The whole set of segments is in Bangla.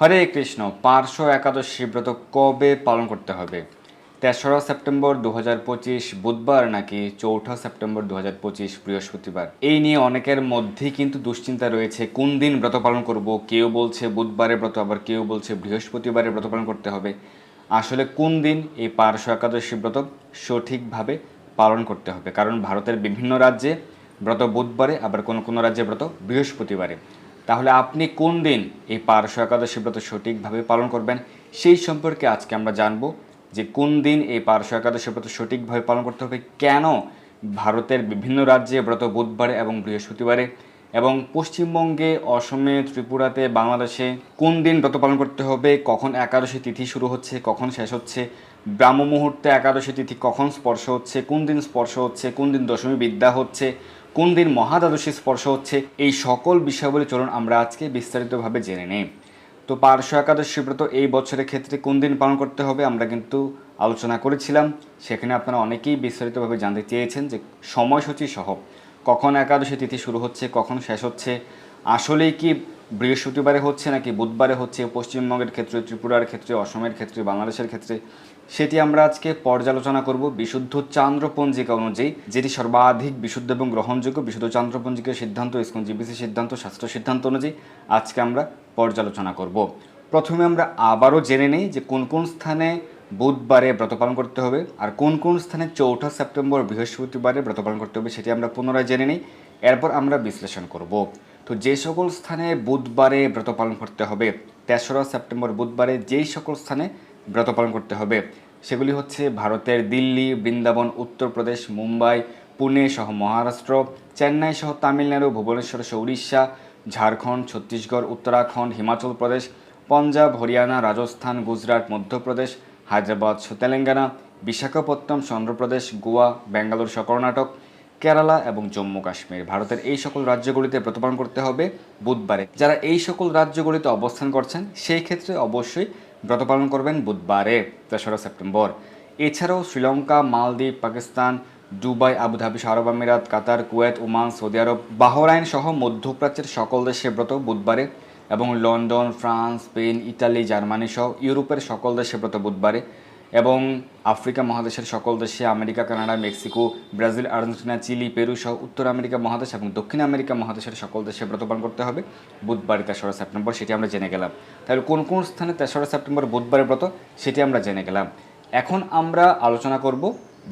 হরে কৃষ্ণ, পার্শ্ব একাদশী ব্রত কবে পালন করতে হবে? তেসরা সেপ্টেম্বর দু হাজার পঁচিশ, বুধবার নাকি চৌঠা সেপ্টেম্বর দু হাজার পঁচিশ, বৃহস্পতিবার? এই নিয়ে অনেকের মধ্যেই কিন্তু দুশ্চিন্তা রয়েছে। কোন দিন ব্রত পালন করব? কেউ বলছে বুধবারে ব্রত, আবার কেউ বলছে বৃহস্পতিবারে ব্রত পালন করতে হবে। আসলে কোন দিন এই পার্শ্ব একাদশী ব্রত সঠিকভাবে পালন করতে হবে? কারণ ভারতের বিভিন্ন রাজ্যে ব্রত বুধবারে, আবার কোনো কোনো রাজ্যে ব্রত বৃহস্পতিবারে। তাহলে আপনি কোন দিন এই পার্শ্ব একাদশী ব্রত সঠিকভাবে পালন করবেন? সেই সম্পর্কে আজকে আমরা জানব যে কোন দিন এই পার্শ্ব একাদশী ব্রত সঠিকভাবে পালন করতে হবে, কেন ভারতের বিভিন্ন রাজ্যে ব্রত বুধবারে এবং বৃহস্পতিবারে এবং পশ্চিমবঙ্গে, অসমে, ত্রিপুরাতে, বাংলাদেশে কোন দিন ব্রত পালন করতে হবে, কখন একাদশী তিথি শুরু হচ্ছে, কখন শেষ হচ্ছে ব্রাহ্ম মুহূর্তে একাদশী তিথি কখন স্পর্শ হচ্ছে, কোন দিন স্পর্শ হচ্ছে, কোন দিন দশমী বিদ্যা হচ্ছে কোন দিন মহাদ্বাদশী স্পর্শ হচ্ছে, এই সকল বিষয়গুলি চলুন আমরা আজকে বিস্তারিতভাবে জেনে নেই। তো পার্শ্ব একাদশী ব্রত এই বছরের ক্ষেত্রে কোন দিন পালন করতে হবে আমরা কিন্তু আলোচনা করেছিলাম। সেখানে আপনারা অনেকেই বিস্তারিতভাবে জানতে চেয়েছেন যে সময়সূচি সহ, কখন একাদশী তিথি শুরু হচ্ছে, কখন শেষ হচ্ছে, আসলেই কি বৃহস্পতিবারে হচ্ছে নাকি বুধবারে হচ্ছে, পশ্চিমবঙ্গের ক্ষেত্রে, ত্রিপুরার ক্ষেত্রে, অসমের ক্ষেত্রে, বাংলাদেশের ক্ষেত্রে সেটি আমরা আজকে পর্যালোচনা করব বিশুদ্ধ চান্দ্র পঞ্জিকা অনুযায়ী, যেটি সর্বাধিক বিশুদ্ধ এবং গ্রহণযোগ্য বিশুদ্ধ চান্দ্র পঞ্জিকার সিদ্ধান্ত, ইসকন জিবিসি সিদ্ধান্ত, শাস্ত্র সিদ্ধান্ত অনুযায়ী আজকে আমরা পর্যালোচনা করব। প্রথমে আমরা আবারও জেনে নেই যে কোন কোন স্থানে বুধবারে ব্রত পালন করতে হবে আর কোন কোন স্থানে চৌঠা সেপ্টেম্বর বৃহস্পতিবারে ব্রত পালন করতে হবে সেটি আমরা পুনরায় জেনে নিই। এরপর আমরা বিশ্লেষণ করব। তো যে সকল স্থানে বুধবারে ব্রত পালন করতে হবে, তেসরা সেপ্টেম্বর বুধবারে যেই সকল স্থানে ব্রত পালন করতে হবে। সেগুলি হচ্ছে ভারতের দিল্লি, বৃন্দাবন, উত্তরপ্রদেশ, মুম্বাই, পুনে সহ মহারাষ্ট্র, চেন্নাই সহ তামিলনাড়ু, ভুবনেশ্বর সহ উড়িষ্যা, ঝাড়খণ্ড, ছত্তিশগড়, উত্তরাখণ্ড, হিমাচল প্রদেশ, পঞ্জাব, হরিয়ানা, রাজস্থান, গুজরাট, মধ্যপ্রদেশ, হায়দ্রাবাদ সহ তেলেঙ্গানা, বিশাখাপত্তনম, চন্দ্রপ্রদেশ, গোয়া বেঙ্গালুরু সহ কর্ণাটক, কেরালা এবং জম্মু কাশ্মীর। ভারতের এই সকল রাজ্যগুলিতে প্রতিপালন করতে হবে বুধবারে। যারা এই সকল রাজ্যগুলিতে অবস্থান করছেন, সেই ক্ষেত্রে অবশ্যই ব্রত পালন করবেন বুধবারে তেসরা সেপ্টেম্বর। এছাড়াও Sri Lanka, Maldives, Pakistan, Dubai, Abu Dhabi আরব আমিরাত, কাতার, কুয়েত, ওমান, সৌদি আরব, বাহরাইন সহ মধ্যপ্রাচ্যের সকল দেশে ব্রত বুধবারে এবং London, France, Spain Italy Germany সহ ইউরোপের সকল দেশে ব্রত বুধবারে। এবং আফ্রিকা মহাদেশের সকল দেশে America, Canada, Mexico, Brazil, Argentina, Chile, Peru সহ উত্তর আমেরিকা মহাদেশ এবং দক্ষিণ আমেরিকা মহাদেশের সকল দেশে ব্রত পালন করতে হবে। বুধবার তেসরা সেপ্টেম্বর, সেটি আমরা জেনে গেলাম। তাহলে কোন কোন স্থানে তেসরা সেপ্টেম্বর বুধবারের ব্রত, সেটি আমরা জেনে গেলাম। এখন আমরা আলোচনা করব,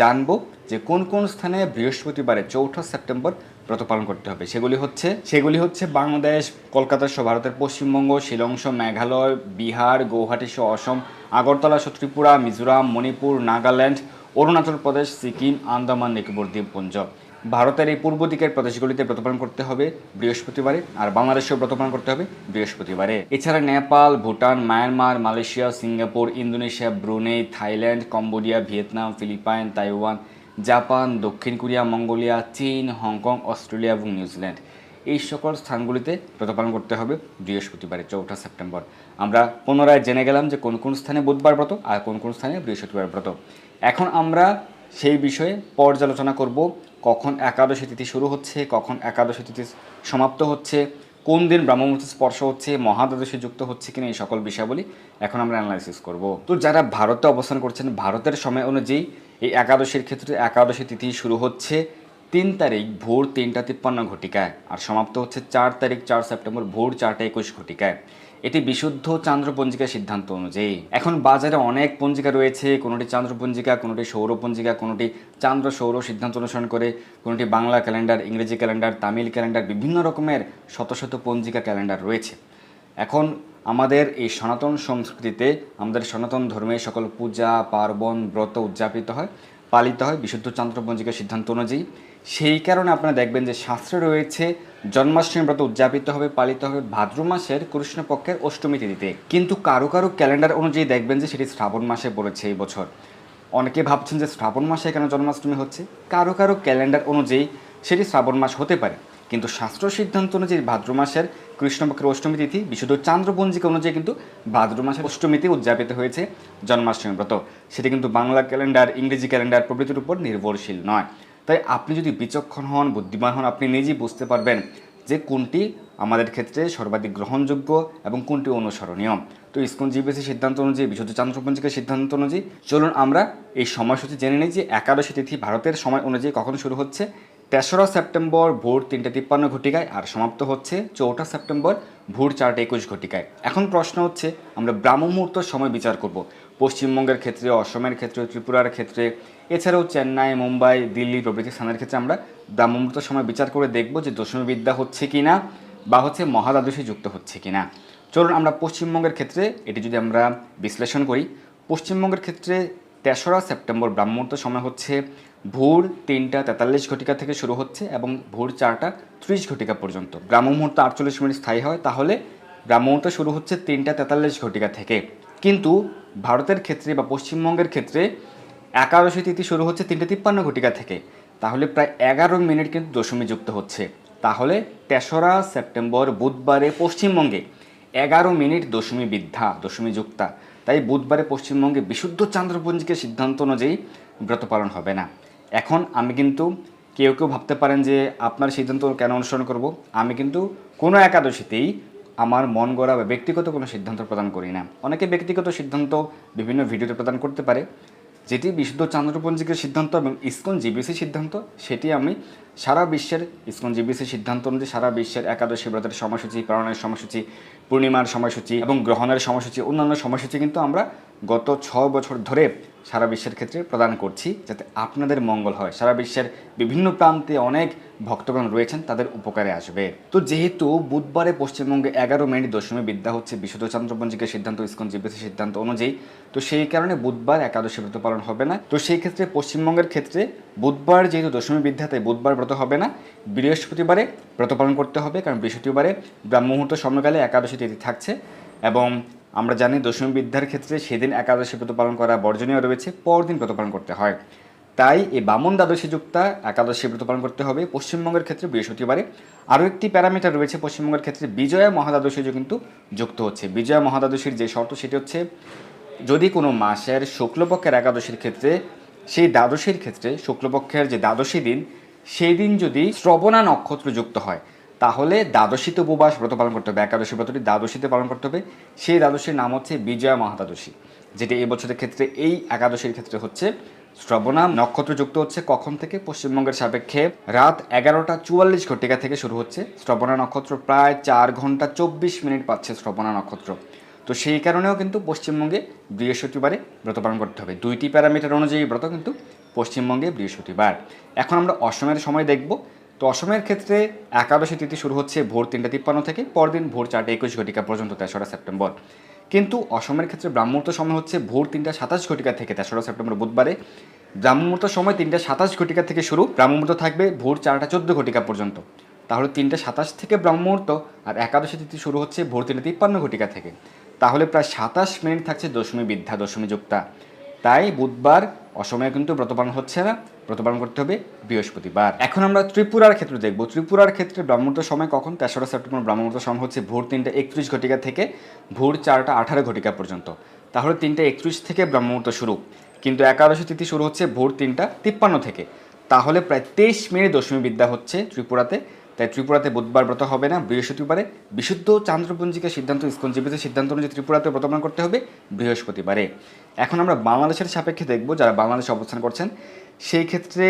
জানব যে কোন কোন স্থানে বৃহস্পতিবারে চৌঠা সেপ্টেম্বর ব্রত পালন করতে হবে। সেগুলি হচ্ছে সেগুলি হচ্ছে বাংলাদেশ, কলকাতা সহ ভারতের পশ্চিমবঙ্গ, শিলং মেঘালয়, বিহার, গৌহাটি সহ অসম, আগরতলা সহ ত্রিপুরা, মিজোরাম, মণিপুর, নাগাল্যান্ড, অরুণাচল প্রদেশ, সিকিম, আন্দামান, নিকোবর দ্বীপপুঞ্জ ভারতের এই পূর্ব দিকের প্রদেশগুলিতে ব্রতপালন করতে হবে বৃহস্পতিবারে আর বাংলাদেশেও ব্রতপালন করতে হবে বৃহস্পতিবারে। এছাড়া Nepal, Bhutan, Myanmar, Malaysia, Singapore, Indonesia, Brunei, Thailand, Cambodia, Vietnam, Philippines, Taiwan Japan, দক্ষিণ কোরিয়া, মঙ্গোলিয়া, চীন, হংকং, অস্ট্রেলিয়া এবং নিউজিল্যান্ড এই সকল স্থানগুলিতে ব্রতপালন করতে হবে বৃহস্পতিবারে চৌঠা সেপ্টেম্বর। আমরা পুনরায় জেনে গেলাম যে কোন কোন স্থানে বুধবার ব্রত আর কোন কোন স্থানে বৃহস্পতিবার ব্রত। এখন আমরা সেই বিষয়ে পর্যালোচনা করব, কখন একাদশী তিথি শুরু হচ্ছে, কখন একাদশী তিথি সমাপ্ত হচ্ছে, কোন দিন ব্রাহ্মমূর্তি স্পর্শ হচ্ছে, মহাদ্বাদশী যুক্ত হচ্ছে কিনা এই সকল বিষয়াবলী এখন আমরা অ্যানালাইসিস করব। তো যারা ভারতে অবস্থান করছেন, ভারতের সময় অনুযায়ী এই একাদশীর ক্ষেত্রে একাদশী তিথি শুরু হচ্ছে তিন তারিখ ভোর তিনটা তিপ্পান্ন ঘটিকায় আর সমাপ্ত হচ্ছে চার তারিখ চার সেপ্টেম্বর ভোর চারটা একুশ ঘটিকায়। এটি বিশুদ্ধ চান্দ্র পঞ্জিকার সিদ্ধান্ত অনুযায়ী। এখন বাজারে অনেক পঞ্জিকা রয়েছে, কোনোটি চান্দ্র পঞ্জিকা কোনোটি সৌর পঞ্জিকা কোনোটি চান্দ্র সৌর সিদ্ধান্ত অনুসরণ করে, কোনোটি বাংলা ক্যালেন্ডার, ইংরেজি ক্যালেন্ডার, তামিল ক্যালেন্ডার, বিভিন্ন রকমের শত শত পঞ্জিকা ক্যালেন্ডার রয়েছে। এখন আমাদের এই সনাতন সংস্কৃতিতে আমাদের সনাতন ধর্মে সকল পূজা, পার্বণ, ব্রত উদযাপিত হয়, পালিত হয় বিশুদ্ধ চান্দ্র পঞ্জিকার সিদ্ধান্ত অনুযায়ী। সেই কারণে আপনারা দেখবেন যে শাস্ত্রে রয়েছে, জন্মাষ্টমী ব্রত উদযাপিত হবে, পালিত হবে ভাদ্র মাসের কৃষ্ণপক্ষের অষ্টমী তিথিতে। কিন্তু কারও কারও ক্যালেন্ডার অনুযায়ী দেখবেন যে সেটি শ্রাবণ মাসে পড়েছে এই বছর। অনেকে ভাবছেন যে শ্রাবণ মাসে কেন জন্মাষ্টমী হচ্ছে? কারও কারও ক্যালেন্ডার অনুযায়ী সেটি শ্রাবণ মাস হতে পারে। কিন্তু শাস্ত্র সিদ্ধান্ত অনুযায়ী ভাদ্র মাসের কৃষ্ণপক্ষের অষ্টমী তিথি বিশুদ্ধ চান্দ্রপঞ্জিকা অনুযায়ী কিন্তু ভাদ্র মাসের অষ্টমীতে উদযাপিত হয়েছে জন্মাষ্টমী ব্রত। সেটি কিন্তু বাংলা ক্যালেন্ডার, ইংরেজি ক্যালেন্ডার প্রভৃতির উপর নির্ভরশীল নয়। তাই আপনি যদি বিচক্ষণ হন, বুদ্ধিমান হন, আপনি নিজেই বুঝতে পারবেন যে কোনটি আমাদের ক্ষেত্রে সর্বাধিক গ্রহণযোগ্য এবং কোনটি অনুসরণীয়। তো ইস্কন জিবিএসি সিদ্ধান্ত অনুযায়ী, বিশুদ্ধ চান্দ্রপঞ্জিকার সিদ্ধান্ত অনুযায়ী চলুন আমরা এই সময়সূচি জেনে নিই যে একাদশী তিথি ভারতের সময় অনুযায়ী কখন শুরু হচ্ছে। তেসরা সেপ্টেম্বর ভোর তিনটে তিপ্পান্ন ঘটিকায় আর সমাপ্ত হচ্ছে চৌঠা সেপ্টেম্বর ভোর চারটে একুশ ঘটিকায়। এখন প্রশ্ন হচ্ছে, আমরা মুহূর্ত সময় বিচার করব। পশ্চিমবঙ্গের ক্ষেত্রে, অসমের ক্ষেত্রে, ত্রিপুরার ক্ষেত্রে, এছাড়াও চেন্নাই, মুম্বাই, দিল্লি প্রভৃতি স্থানের ক্ষেত্রে আমরা মুহূর্ত সময় বিচার করে দেখব যে দশমী বিদ্যা হচ্ছে কি না বা হচ্ছে মহাদ্বাদশী যুক্ত হচ্ছে কি না চলুন আমরা পশ্চিমবঙ্গের ক্ষেত্রে এটি যদি আমরা বিশ্লেষণ করি, পশ্চিমবঙ্গের ক্ষেত্রে তেসরা সেপ্টেম্বর ব্রাহ্মণত সময় হচ্ছে ভোর তিনটা তেতাল্লিশ ঘটিকা থেকে শুরু হচ্ছে এবং ভোর চারটা ত্রিশ ঘটিকা পর্যন্ত। ব্রাহ্ম মুহূর্ত আটচল্লিশ মিনিট স্থায়ী হয়, তাহলে ব্রাহ্ম মুহূর্ত শুরু হচ্ছে তিনটা তেতাল্লিশ ঘটিকা থেকে। কিন্তু ভারতের ক্ষেত্রে বা পশ্চিমবঙ্গের ক্ষেত্রে একাদশী তিথি শুরু হচ্ছে তিনটে তিপ্পান্ন ঘটিকা থেকে। তাহলে প্রায় এগারো মিনিট কিন্তু দশমী যুক্ত হচ্ছে। তাহলে তেসরা সেপ্টেম্বর বুধবারে পশ্চিমবঙ্গে এগারো মিনিট দশমী বিদ্যা দশমী যুক্তা তাই বুধবারে পশ্চিমবঙ্গে বিশুদ্ধ চান্দ্রপঞ্জিকের সিদ্ধান্ত অনুযায়ী ব্রত পালন হবে না। এখন আমি কিন্তু কেউ কেউ ভাবতে পারেন যে আপনার সিদ্ধান্ত কেন অনুসরণ করব। আমি কিন্তু কোনো একাদশীতেই আমার মন গড়া বা ব্যক্তিগত কোনো সিদ্ধান্ত প্রদান করি না। অনেকে ব্যক্তিগত সিদ্ধান্ত বিভিন্ন ভিডিওতে প্রদান করতে পারে। যেটি বিশুদ্ধ চান্দ্রপঞ্জিকের সিদ্ধান্ত এবং ইস্কন জিবিসি সিদ্ধান্ত, সেটি আমি সারা বিশ্বের, ইসকন জিবিসি সিদ্ধান্ত অনুযায়ী সারা বিশ্বের একাদশী ব্রতের সময়সূচি পালনের সময়সূচি, পূর্ণিমার সময়সূচি এবং গ্রহণের সময়সূচি, অন্যান্য সময়সূচি কিন্তু আমরা গত ছ বছর ধরে সারা বিশ্বের ক্ষেত্রে প্রদান করছি যাতে আপনাদের মঙ্গল হয়। সারা বিশ্বের বিভিন্ন প্রান্তে অনেক ভক্তগণ রয়েছেন, তাদের উপকারে আসবে। তো যেহেতু বুধবারে পশ্চিমবঙ্গে এগারো মিনিট দশমী বিদ্যা হচ্ছে বিশুদ্ধ চন্দ্রপঞ্জিকের সিদ্ধান্ত, ইস্কন জিবিসি সিদ্ধান্ত অনুযায়ী, তো সেই কারণে বুধবার একাদশী ব্রত পালন হবে না। তো সেই ক্ষেত্রে পশ্চিমবঙ্গের ক্ষেত্রে বুধবার যেহেতু দশমী বিদ্যা, তাই বুধবার ব্রত হবে না। বৃহস্পতিবারে ব্রত পালন করতে হবে, কারণ বৃহস্পতিবারে ব্রাহ্ম মুহূর্ত সময়কালে একাদশী তিথি থাকছে এবং আমরা জানি দশমী বিদ্যার ক্ষেত্রে সেদিন একাদশী ব্রত পালন করা বর্জনীয় রয়েছে, পরদিন ব্রত পালন করতে হয়। তাই এই বামন দ্বাদশী যুক্তা একাদশী ব্রত পালন করতে হবে। পশ্চিমবঙ্গের ক্ষেত্রে বৃহস্পতিবারে আরও একটি প্যারামিটার রয়েছে, পশ্চিমবঙ্গের ক্ষেত্রে বিজয়া মহাদ্বাদশীও কিন্তু যুক্ত হচ্ছে। বিজয়া মহাদ্বাদশীর যে শর্ত সেটি হচ্ছে, যদি কোনো মাসের শুক্লপক্ষের একাদশীর ক্ষেত্রে, সেই দ্বাদশীর ক্ষেত্রে শুক্লপক্ষের যে দ্বাদশী দিন সেই দিন যদি শ্রবণা নক্ষত্র যুক্ত হয়, তাহলে দ্বাদশীতে উপবাস ব্রত পালন করতে হবে, একাদশী ব্রতটি দ্বাদশীতে পালন করতে হবে। সেই দ্বাদশীর নাম হচ্ছে বিজয়া মহাদ্বাদশী, যেটি এই বছরের ক্ষেত্রে, এই একাদশীর ক্ষেত্রে হচ্ছে শ্রবণা নক্ষত্র যুক্ত হচ্ছে কখন থেকে? পশ্চিমবঙ্গের সাপেক্ষে রাত এগারোটা চুয়াল্লিশ ঘটিকা থেকে শুরু হচ্ছে শ্রবণা নক্ষত্র, প্রায় চার ঘণ্টা চব্বিশ মিনিট পাচ্ছে শ্রবণা নক্ষত্র। তো সেই কারণেও কিন্তু পশ্চিমবঙ্গে বৃহস্পতিবারে ব্রত পালন করতে হবে। দুইটি প্যারামিটার অনুযায়ী ব্রত কিন্তু পশ্চিমবঙ্গে বৃহস্পতিবার। এখন আমরা অসমের সময় দেখব। তো অসমের ক্ষেত্রে একাদশী তিথি শুরু হচ্ছে ভোর তিনটা তিপ্পান্ন থেকে, পরদিন ভোর চারটে একুশ ঘটিকা পর্যন্ত তেসরা সেপ্টেম্বর। কিন্তু অসমের ক্ষেত্রে ব্রাহ্মণত সময় হচ্ছে ভোর তিনটা সাতাশ ঘটিকা থেকে তেসরা সেপ্টেম্বর বুধবারে। ব্রাহ্মণত সময় তিনটা সাতাশ ঘটিকা থেকে শুরু ব্রাহ্মণত থাকবে ভোর চারটা চোদ্দ ঘটিকা পর্যন্ত। তাহলে তিনটা সাতাশ থেকে ব্রাহ্মমুহূর্ত আর একাদশী তিথি শুরু হচ্ছে ভোর তিনটা তিপ্পান্ন ঘটিকা থেকে। তাহলে প্রায় সাতাশ মিনিট থাকছে দশমী বিদ্যা, দশমী যুক্তা। তাই বুধবার অসময়ে কিন্তু ব্রতপালন হচ্ছে না। ব্রতপালন করতে হবে বৃহস্পতিবার। এখন আমরা ত্রিপুরার ক্ষেত্রে দেখব। ত্রিপুরার ক্ষেত্রে ব্রাহ্মণত সময় কখন? তেসরা সেপ্টেম্বর ব্রাহ্মণত সময় হচ্ছে ভোর তিনটা একত্রিশ ঘটিকা থেকে ভোর চারটা আঠারো ঘটিকা পর্যন্ত। তাহলে তিনটা একত্রিশ থেকে ব্রাহ্মমুহূর্ত শুরু। কিন্তু একাদশী তিথি শুরু হচ্ছে ভোর তিনটা তিপ্পান্ন থেকে। তাহলে প্রায় তেইশ মিনিট দশমী বিদ্যা হচ্ছে ত্রিপুরাতে। তাই ত্রিপুরাতে বুধবার ব্রত হবে না, বৃহস্পতিবারে বিশুদ্ধ চান্দ্রপঞ্জিকা সিদ্ধান্ত, ইস্কন জীবিত সিদ্ধান্ত অনুযায়ী ত্রিপুরাতে ব্রতপালন করতে হবে বৃহস্পতিবারে। এখন আমরা বাংলাদেশের সাপেক্ষে দেখব যারা বাংলাদেশে অবস্থান করছেন, সেই ক্ষেত্রে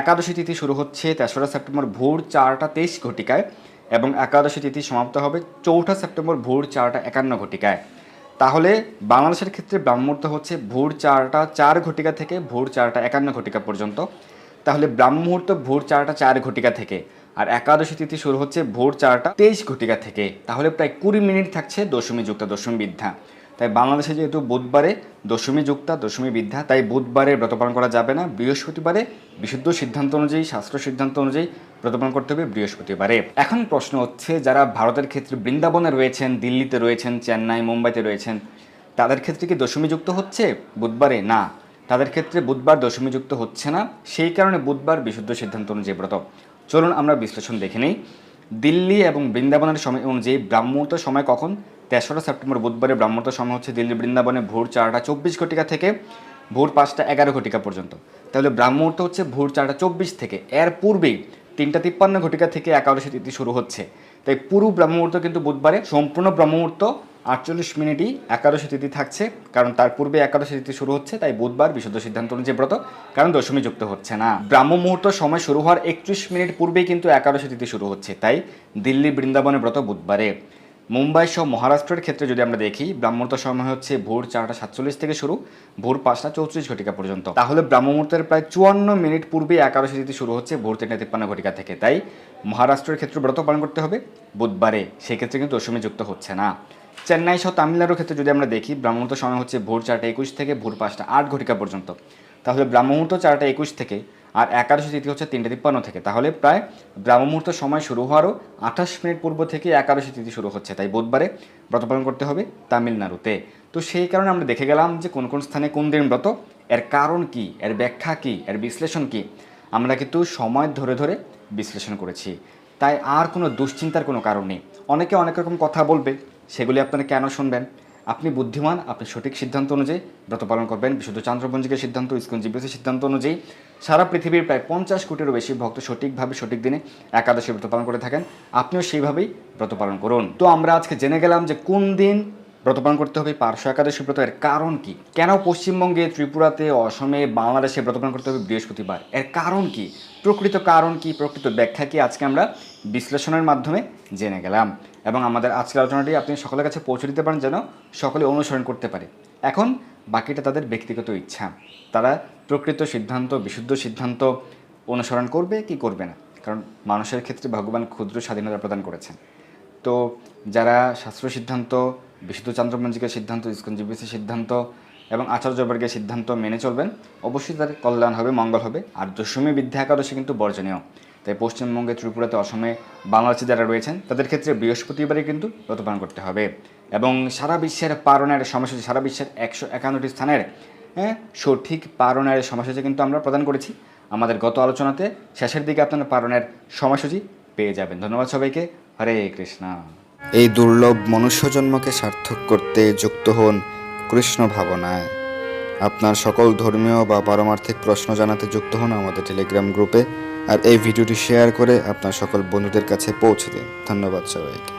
একাদশী তিথি শুরু হচ্ছে তেসরা সেপ্টেম্বর ভোর চারটা তেইশ ঘটিকায় এবং একাদশী তিথি সমাপ্ত হবে চৌঠা সেপ্টেম্বর ভোর চারটা একান্ন ঘটিকায়। তাহলে বাংলাদেশের ক্ষেত্রে ব্রাহ্মণত্ব হচ্ছে ভোর চারটা চার ঘটিকা থেকে ভোর চারটা একান্ন ঘটিকা পর্যন্ত। তাহলে ব্রাহ্মমুহূর্ত ভোর চারটা চার ঘটিকা থেকে আর একাদশী তিথি শুরু হচ্ছে ভোর চারটা তেইশ ঘটিকা থেকে। তাহলে প্রায় কুড়ি মিনিট থাকছে দশমী যুক্ত, দশমী বিদ্যা তাই বাংলাদেশে যেহেতু বুধবারে দশমী যুক্তা, দশমী বিদ্যা তাই বুধবারে ব্রত পালন করা যাবে না। বৃহস্পতিবারে বিশুদ্ধ সিদ্ধান্ত অনুযায়ী, শাস্ত্র সিদ্ধান্ত অনুযায়ী ব্রত পালন করতে হবে বৃহস্পতিবারে। এখন প্রশ্ন হচ্ছে, যারা ভারতের ক্ষেত্রে বৃন্দাবনে রয়েছেন, দিল্লিতে রয়েছেন, চেন্নাই, মুম্বাইতে রয়েছেন, তাদের ক্ষেত্রে কি দশমী যুক্ত হচ্ছে বুধবারে? না। তাদের ক্ষেত্রে বুধবার দশমী যুক্ত হচ্ছে না। সেই কারণে বুধবার বিশুদ্ধ সিদ্ধান্ত অনুযায়ী ব্রত। চলুন আমরা বিশ্লেষণ দেখে নিই। দিল্লি এবং বৃন্দাবনের সময় অনুযায়ী ব্রাহ্মণত সময় কখন? তেসরা সেপ্টেম্বর বুধবারে ব্রাহ্মণত সময় হচ্ছে দিল্লি বৃন্দাবনে ভোর চারটা চব্বিশ ঘটিকা থেকে ভোর পাঁচটা এগারো ঘটিকা পর্যন্ত। তাহলে ব্রাহ্মণত হচ্ছে ভোর চারটা চব্বিশ থেকে। এর পূর্বেই তিনটা তিপ্পান্ন ঘটিকা থেকে একাদশী তিথি শুরু হচ্ছে। তাই পুরো ব্রহ্মমুহূর্ত কিন্তু বুধবারে, সম্পূর্ণ ব্রহ্মমুহূর্ত আটচল্লিশ মিনিটই একাদশী তিথি থাকছে, কারণ তার পূর্বে একাদশী তিথি শুরু হচ্ছে, তাই বুধবার বিশুদ্ধ সিদ্ধান্ত অনুযায়ী ব্রত, কারণ দশমী যুক্ত হচ্ছে না। ব্রাহ্ম মুহূর্ত সময় শুরু হওয়ার একত্রিশ মিনিট পূর্বেই কিন্তু একাদশী তিথি শুরু হচ্ছে, তাই দিল্লি বৃন্দাবনে ব্রত বুধবারে। মুম্বাই সহ মহারাষ্ট্রের ক্ষেত্রে যদি আমরা দেখি ব্রাহ্মণত সময় হচ্ছে ভোর চারটা সাতচল্লিশ থেকে শুরু, ভোর পাঁচটা চৌত্রিশ ঘটিকা পর্যন্ত। তাহলে ব্রাহ্মমুহূর্তের প্রায় চুয়ান্ন মিনিট পূর্বে একাদশী তিথি শুরু হচ্ছে ভোর তিনটা তিপ্পান্ন ঘটিকা থেকে, তাই মহারাষ্ট্রের ক্ষেত্রে ব্রত পালন করতে হবে বুধবারে, সেক্ষেত্রে কিন্তু দশমী যুক্ত হচ্ছে না। চেন্নাই সহ তামিলনাড়ুর ক্ষেত্রে যদি আমরা দেখি, ব্রাহ্মমুহূর্ত সময় হচ্ছে ভোর চারটা একুশ থেকে ভোর পাঁচটা আট ঘটিকা পর্যন্ত। তাহলে ব্রাহ্মমুহূর্ত চারটা একুশ থেকে আর একাদশী তিথি হচ্ছে তিনটে তিপ্পান্ন থেকে। তাহলে প্রায় ব্রাহ্মমুহূর্ত সময় শুরু হওয়ারও আঠাশ মিনিট পূর্ব থেকে একাদশী তিথি শুরু হচ্ছে। তাই বুধবারে ব্রত পালন করতে হবে তামিলনাড়ুতে। তো সেই কারণে আমরা দেখে গেলাম যে কোন কোন স্থানে কোন দিন ব্রত, এর কারণ কি, এর ব্যাখ্যা কি, এর বিশ্লেষণ কি, আমরা কিন্তু সময় ধরে ধরে বিশ্লেষণ করেছি। তাই আর কোনো দুশ্চিন্তার কোনো কারণ নেই। অনেকে অনেক রকম কথা বলবে সেগুলি আপনারা কেন শুনবেন? আপনি বুদ্ধিমান, আপনি সঠিক সিদ্ধান্ত অনুযায়ী ব্রত পালন করবেন। বিশুদ্ধ চান্দ্রপঞ্জিকের সিদ্ধান্ত ইস্কন জিবিএসের সিদ্ধান্ত অনুযায়ী সারা পৃথিবীর প্রায় পঞ্চাশ কোটিরও বেশি ভক্ত সঠিকভাবে, সঠিক দিনে একাদশী ব্রত পালন করে থাকেন। আপনিও সেইভাবেই ব্রত পালন করুন। তো আমরা আজকে জেনে গেলাম যে কোন দিন ব্রত পালন করতে হবে পার্শ্ব একাদশী ব্রত এর কারণ কি? কেন পশ্চিমবঙ্গে, ত্রিপুরাতে, অসমে, বাংলাদেশে ব্রত পালন করতে হবে বৃহস্পতিবার? এর কারণ কি? প্রকৃত কারণ কি? প্রকৃত ব্যাখ্যা কি? আজকে আমরা বিশ্লেষণের মাধ্যমে জেনে গেলাম। এবং আমাদের আজকের আলোচনাটি আপনি সকলের কাছে পৌঁছে দিতে পারেন যেন সকলে অনুসরণ করতে পারে। এখন বাকিটা তাদের ব্যক্তিগত ইচ্ছা। তারা প্রকৃত সিদ্ধান্ত, বিশুদ্ধ সিদ্ধান্ত অনুসরণ করবে কি করবে না? কারণ মানুষের ক্ষেত্রে ভগবান ক্ষুদ্র স্বাধীনতা প্রদান করেছেন। তো যারা শাস্ত্র সিদ্ধান্ত বিশুদ্ধ চন্দ্রপঞ্জিকার সিদ্ধান্ত, ইস্কন জিবিসি সিদ্ধান্ত এবং আচার্যবর্গের সিদ্ধান্ত মেনে চলবেন। অবশ্যই তাদের কল্যাণ হবে, মঙ্গল হবে। আর দশমী বিদ্যা একাদশী কিন্তু বর্জনীয়। তাই পশ্চিমবঙ্গে, ত্রিপুরাতে, অসমে বাংলাদেশে যারা রয়েছেন, তাদের ক্ষেত্রে বৃহস্পতিবারে কিন্তু ব্রত পালন করতে হবে। এবং সারা বিশ্বের পারণের সময়সূচি, সারা বিশ্বের একশো একান্নটি স্থানের হ্যাঁ সঠিক পারণের সময়সূচি কিন্তু আমরা প্রদান করেছি। আমাদের গত আলোচনাতে শেষের দিকে আপনারা পারণের সময়সূচি পেয়ে যাবেন। ধন্যবাদ সবাইকে। হরে কৃষ্ণা। এই দুর্লভ মনুষ্যজন্মকে সার্থক করতে যুক্ত হন কৃষ্ণ ভাবনায়। আপনার সকল ধর্মীয় বা পারমার্থিক প্রশ্ন জানাতে যুক্ত হন আমাদের টেলিগ্রাম গ্রুপে আর এই ভিডিওটি শেয়ার করে আপনার সকল বন্ধুদের কাছে পৌঁছে দিন। ধন্যবাদ সবাইকে।